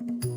เ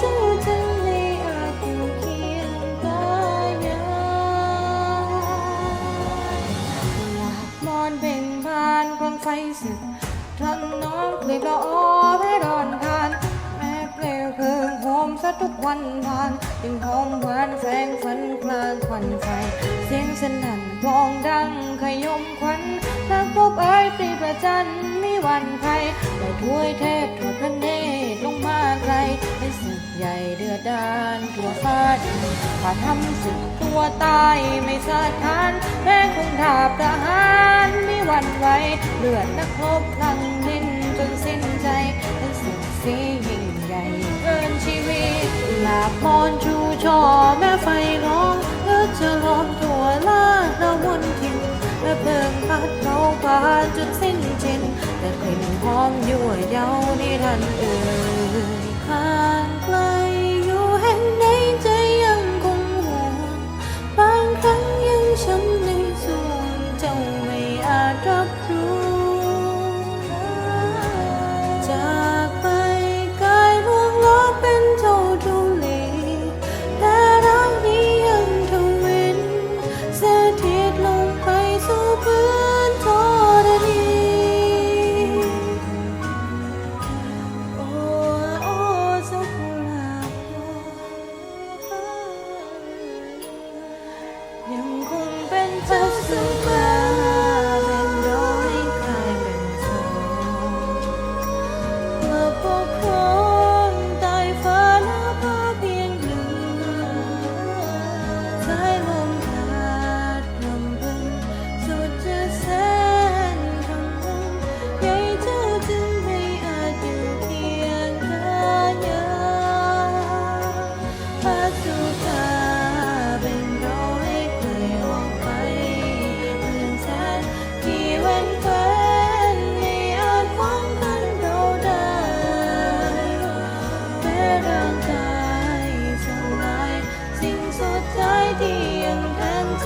เจ้าจึงไม่อาจอยู่เคียงกายหลับนอนเบ่งบานกลางไฟสึกรังน้องกลีบละออให้รอนคานแม่เปลวเพลิงโหมซะทุกวันผ่านยังหอมหวานแฝงฝันกลางควันไฟ เสียงสนั่นกลองดังขยมควันนักพบเอ้ยปรีประจันไมีวันใครได้ถ้วยเทพ ใหญ่เดือดดานทั่วฟ้าดินถ้าทำศึกตัวตายไม่สะท้าน แม้คงทาบทหารมีวันไหวเลือดนักรบพลังลิ้นจนสิ้นใจให้ศึกสียิ่งใหญ่เกินชีวิตลาบมอนชูช่อแม่ไฟร้องแล้วจะล้อมทั่วลาดละวนทินแม่เพลิงพัดเราผ่าจนสิ้นจินแต่กลิ่นหอมยั่วเย้านี่ทันเอ่ 缘分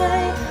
爱